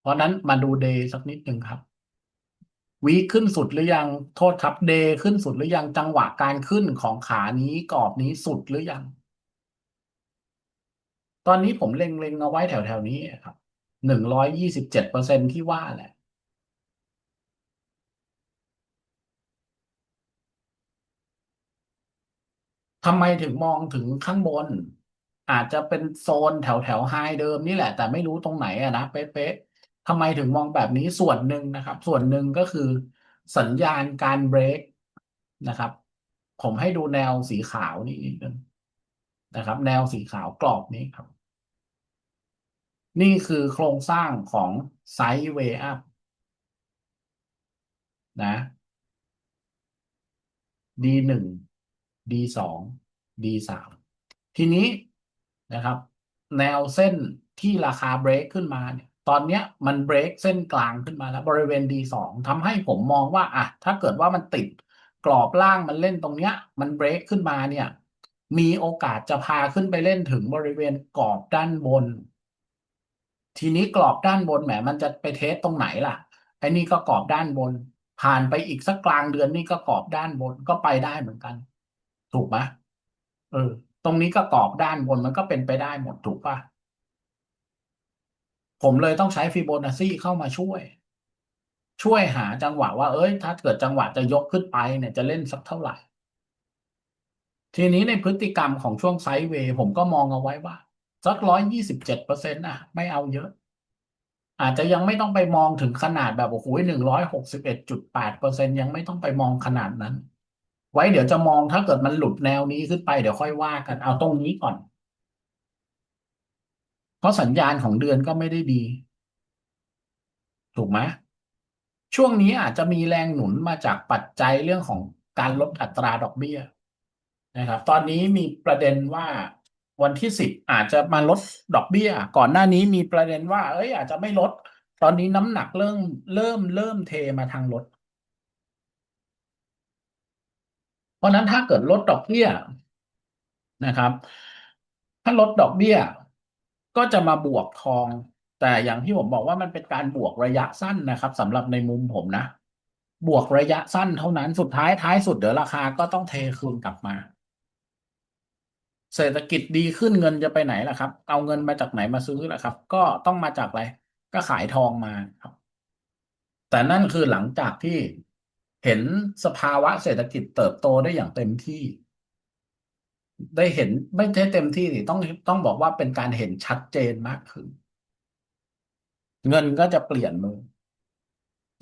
เพราะนั้นมาดูเดย์สักนิดหนึ่งครับวีคขึ้นสุดหรือยังโทษครับเดย์ขึ้นสุดหรือยังจังหวะการขึ้นของขานี้กรอบนี้สุดหรือยัง ตอนนี้ผมเล็งๆเอาไว้แถวๆนี้ครับหนึ่งร้อยยี่สิบเจ็ดเปอร์เซ็นที่ว่าแหละ ทำไมถึงมองถึงข้างบน อาจจะเป็นโซนแถวแถวไฮเดิมนี่แหละ แต่ไม่รู้ตรงไหนอะนะเป๊ะๆ ทำไมถึงมองแบบนี้ส่วนหนึ่งนะครับ ส่วนหนึ่งก็คือสัญญาณการเบรกนะครับ ผมให้ดูแนวสีขาวนี่นิดนึงนะครับ แนวสีขาวกรอบนี้ครับ นี่คือโครงสร้างของไซด์เวอัพนะ D หนึ่ง D สอง D สามทีนี้นะครับ แนวเส้นที่ราคาเบรกขึ้นมาเนี่ย ตอนเนี้ยมันเบรกเส้นกลางขึ้นมาแล้วบริเวณ D สองทำให้ผมมองว่าอะถ้าเกิดว่ามันติดกรอบล่างมันเล่นตรงเนี้ย มันเบรกขึ้นมาเนี่ย มีโอกาสจะพาขึ้นไปเล่นถึงบริเวณกรอบด้านบน ทีนี้กรอบด้านบนแหมมันจะไปเทสตรงไหนล่ะไอ้นี่ก็กรอบด้านบน ผ่านไปอีกสักกลางเดือนนี่ก็กรอบด้านบนก็ไปได้เหมือนกัน ถูกไหมเออ ตรงนี้ก็กรอบด้านบนมันก็เป็นไปได้หมดถูกป่ะ ผมเลยต้องใช้ฟิโบนัชชีเข้ามาช่วย ช่วยหาจังหวะว่า เอ้ย ถ้าเกิดจังหวะจะยกขึ้นไปเนี่ยจะเล่นสักเท่าไหร่ ทีนี้ในพฤติกรรมของช่วงไซด์เวย์ผมก็มองเอาไว้ว่าสักร้อยยี่สิบเจ็ดเปอร์เซ็นต์อะ ไม่เอาเยอะ อาจจะยังไม่ต้องไปมองถึงขนาดแบบโอ้โหหนึ่งร้อยหกสิบเอ็ดจุดแปดเปอร์เซ็นยังไม่ต้องไปมองขนาดนั้น ไว้เดี๋ยวจะมองถ้าเกิดมันหลุดแนวนี้ขึ้นไปเดี๋ยวค่อยว่ากันเอาตรงนี้ก่อน เพราะสัญญาณของเดือนก็ไม่ได้ดี ถูกไหมช่วงนี้อาจจะมีแรงหนุนมาจากปัจจัยเรื่องของการลดอัตราดอกเบี้ยนะครับ ตอนนี้มีประเด็นว่าวันที่สิบอาจจะมาลดดอกเบี้ย ก่อนหน้านี้มีประเด็นว่า เอ้ย อาจจะไม่ลด ตอนนี้น้ำหนักเริ่มเริ่มเริ่มเทมาทางลด เพราะนั้นถ้าเกิดลดดอกเบี้ยนะครับ ถ้าลดดอกเบี้ย ก็จะมาบวกทอง แต่อย่างที่ผมบอกว่ามันเป็นการบวกระยะสั้นนะครับสำหรับในมุมผมนะ บวกระยะสั้นเท่านั้นสุดท้ายท้ายสุดเดี๋ยวราคาก็ต้องเทคืนกลับมา เศรษฐกิจดีขึ้นเงินจะไปไหนล่ะครับ เอาเงินมาจากไหนมาซื้อล่ะครับ ก็ต้องมาจากอะไรก็ขายทองมาครับ แต่นั่นคือหลังจากที่เห็นสภาวะเศรษฐกิจเติบโตได้อย่างเต็มที่ ได้เห็นไม่ใช่เต็มที่สิต้องต้องบอกว่าเป็นการเห็นชัดเจนมากขึ้น เงินก็จะเปลี่ยนมือ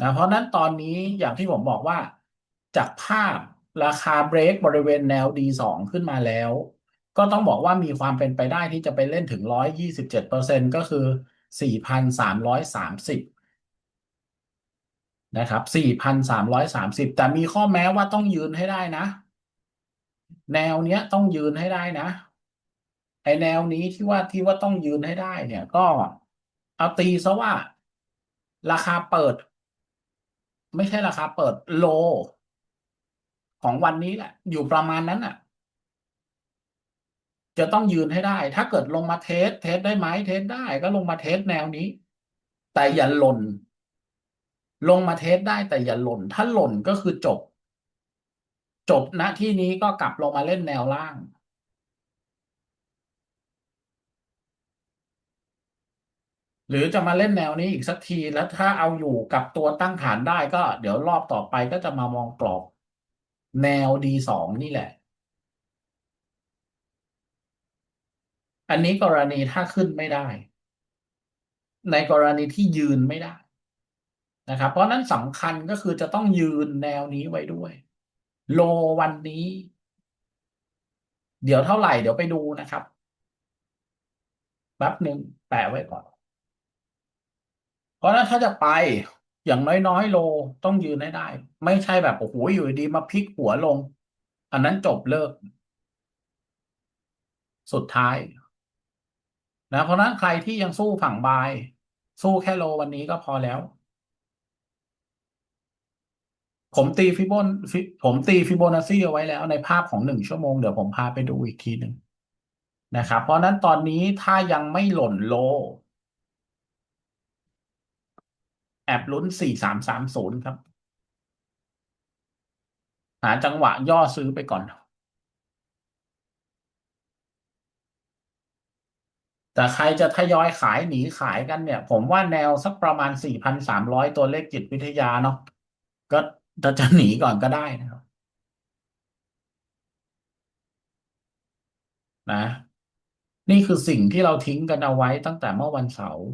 นะเพราะนั้นตอนนี้อย่างที่ผมบอกว่า จากภาพราคาเบรกบริเวณแนว D2 ขึ้นมาแล้ว ก็ต้องบอกว่ามีความเป็นไปได้ที่จะไปเล่นถึง 127เปอร์เซ็นก็คือ 4,330นะครับ 4,330 แต่มีข้อแม้ว่าต้องยืนให้ได้นะ แนวเนี้ยต้องยืนให้ได้นะไอแนวนี้ที่ว่าที่ว่าต้องยืนให้ได้เนี่ย ก็เอาตีซะว่า ราคาเปิด ไม่ใช่ราคาเปิดโล ของวันนี้แหละ อยู่ประมาณนั้นอะ จะต้องยืนให้ได้ ถ้าเกิดลงมาเทส เทสได้ไหมเทสได้ ก็ลงมาเทสแนวนี้ แต่อย่าหล่น ลงมาเทสได้แต่อย่าหล่น ถ้าหล่นก็คือจบ จบณที่นี้ก็กลับลงมาเล่นแนวล่าง หรือจะมาเล่นแนวนี้อีกสักทีแล้วถ้าเอาอยู่กับตัวตั้งฐานได้ก็ เดี๋ยวรอบต่อไปก็จะมามองกรอบ แนว D2 นี่แหละ อันนี้กรณีถ้าขึ้นไม่ได้ ในกรณีที่ยืนไม่ได้นะครับ เพราะนั้นสำคัญก็คือจะต้องยืนแนวนี้ไว้ด้วย โลวันนี้ เดี๋ยวเท่าไหร่เดี๋ยวไปดูนะครับแป๊บหนึ่งแปะไว้ก่อน เพราะนั้นถ้าจะไปอย่างน้อยๆโลต้องยืนให้ได้ ไม่ใช่แบบโอ้โหอยู่ดีมาพลิกหัวลง อันนั้นจบเลิก สุดท้าย นะ เพราะนั้นใครที่ยังสู้ฝั่งบาย สู้แค่โลวันนี้ก็พอแล้ว ผมตีฟิโบนผมตีฟิโบนัชชีเอาไว้แล้วในภาพของหนึ่งชั่วโมงเดี๋ยวผมพาไปดูอีกทีหนึ่งนะครับ เพราะนั้นตอนนี้ถ้ายังไม่หล่นโล แอบลุ้นสี่สามสามศูนย์ครับ หาจังหวะย่อซื้อไปก่อน แต่ใครจะทยอยขายหนีขายกันเนี่ย ผมว่าแนวสักประมาณสี่พันสามร้อยตัวเลขจิตวิทยาเนาะก็ เราจะหนีก่อนก็ได้นะครับ นะ นี่คือสิ่งที่เราทิ้งกันเอาไว้ตั้งแต่เมื่อวันเสาร์